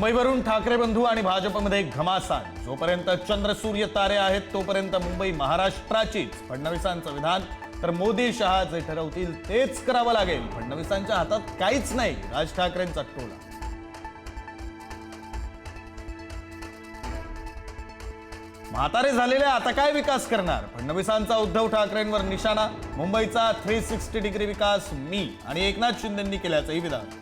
मुंबईवरून ठाकरे बंधू आणि भाजपमध्ये घमासान. जोपर्यंत चंद्र सूर्य तारे आहेत तोपर्यंत मुंबई महाराष्ट्राचीच. फडणवीसांचं विधान तर मोदी शहा जे ठरवतील तेच करावं लागेल. फडणवीसांच्या हातात काहीच नाही. राज ठाकरेंचा टोला. म्हातारे झालेले आता काय विकास करणार? फडणवीसांचा उद्धव ठाकरेंवर निशाणा. मुंबईचा थ्री सिक्स्टी डिग्री विकास मी आणि एकनाथ शिंदेंनी केल्याचंही विधान.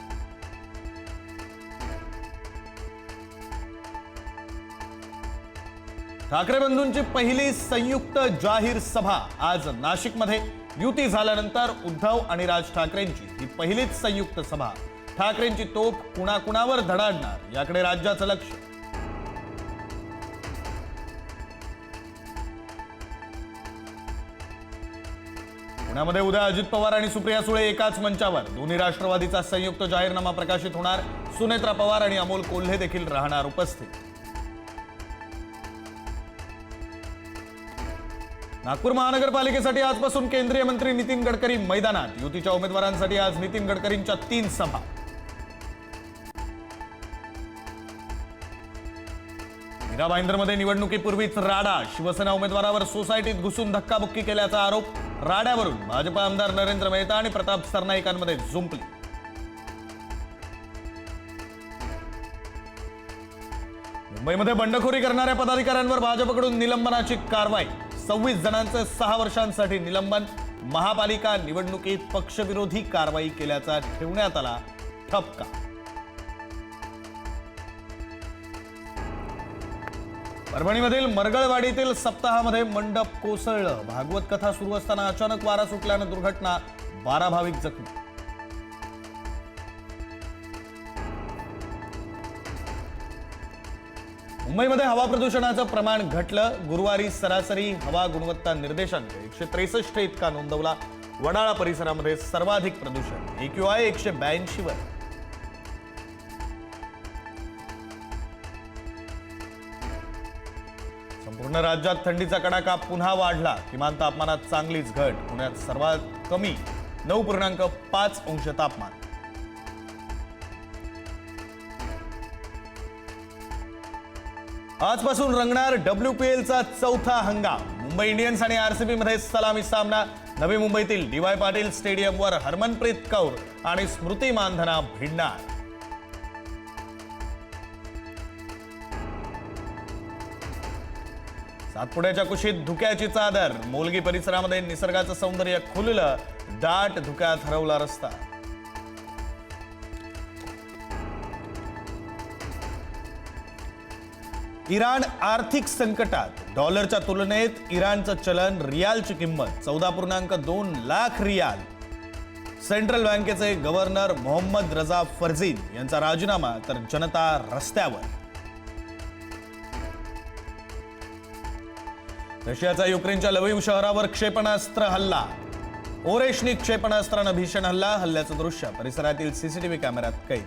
ठाकरे बंधूंची पहिली संयुक्त जाहीर सभा आज नाशिकमध्ये. युती झाल्यानंतर उद्धव आणि राज ठाकरेंची ही पहिलीच संयुक्त सभा. ठाकरेंची तोप कुणाकुणावर धडाडणार याकडे राज्याचं लक्ष. पुण्यामध्ये उद्या अजित पवार आणि सुप्रिया सुळे एकाच मंचावर. दोन्ही राष्ट्रवादीचा संयुक्त जाहीरनामा प्रकाशित होणार. सुनेत्रा पवार आणि अमोल कोल्हे देखील राहणार उपस्थित. नागपूर महानगरपालिकेसाठी आजपासून केंद्रीय मंत्री नितीन गडकरी मैदानात. युतीच्या उमेदवारांसाठी आज नितीन गडकरींच्या तीन सभा. मीरा भाईंदरमध्ये निवडणुकीपूर्वीच राडा. शिवसेना उमेदवारावर सोसायटीत घुसून धक्काबुक्की केल्याचा आरोप. राड्यावरून भाजपा आमदार नरेंद्र मेहता आणि प्रताप सरनाईकांमध्ये जुंपली मुंबईमध्ये बंडखोरी करणाऱ्या पदाधिकाऱ्यांवर भाजपकडून निलंबनाची कारवाई. सव्वीस जणांचं सहा वर्षांसाठी निलंबन. महापालिका निवडणुकीत पक्षविरोधी कारवाई केल्याचा ठेवण्यात आला ठपका. परभणीमधील मरगळवाडीतील सप्ताहामध्ये मंडप कोसळलं. भागवत कथा सुरू असताना अचानक वारा सुटल्यानं दुर्घटना बारा भाविक जखमी. मुंबईमध्ये हवा प्रदूषणाचं प्रमाण घटलं. गुरुवारी सरासरी हवा गुणवत्ता निर्देशांक एकशे त्रेसष्ट इतका नोंदवला. वडाळा परिसरामध्ये सर्वाधिक प्रदूषण. एक्यूआय एकशे ब्याऐंशी वर. संपूर्ण राज्यात थंडीचा कडाका पुन्हा वाढला. किमान तापमानात चांगलीच घट. पुण्यात सर्वात कमी नऊ पूर्णांक पाच अंश तापमान. आजपासून रंगणार डब्ल्यू पी एलचा चौथा हंगाम. मुंबई इंडियन्स आणि आरसीबी मध्ये सलामी सामना. नवी मुंबईतील डी वाय पाटील स्टेडियमवर हरमनप्रीत कौर आणि स्मृती मानधना भिडणार. सातपुड्याच्या कुशीत धुक्याची चादर. मोलगी परिसरामध्ये निसर्गाचं सौंदर्य खुललं. दाट धुक्यात हरवला रस्ता. इराण आर्थिक संकटात. डॉलरच्या तुलनेत इराणचं चलन रियालची किंमत चौदा पूर्णांक दोन लाख रियाल. सेंट्रल बँकेचे गव्हर्नर मोहम्मद रजा फरजीन यांचा राजीनामा तर जनता रस्त्यावर. रशियाचा युक्रेनच्या लवीव शहरावर क्षेपणास्त्र हल्ला. ओरेशनी क्षेपणास्त्रानं भीषण हल्ला हल्ल्याचं दृश्य परिसरातील सीसीटीव्ही कॅमेऱ्यात कैद.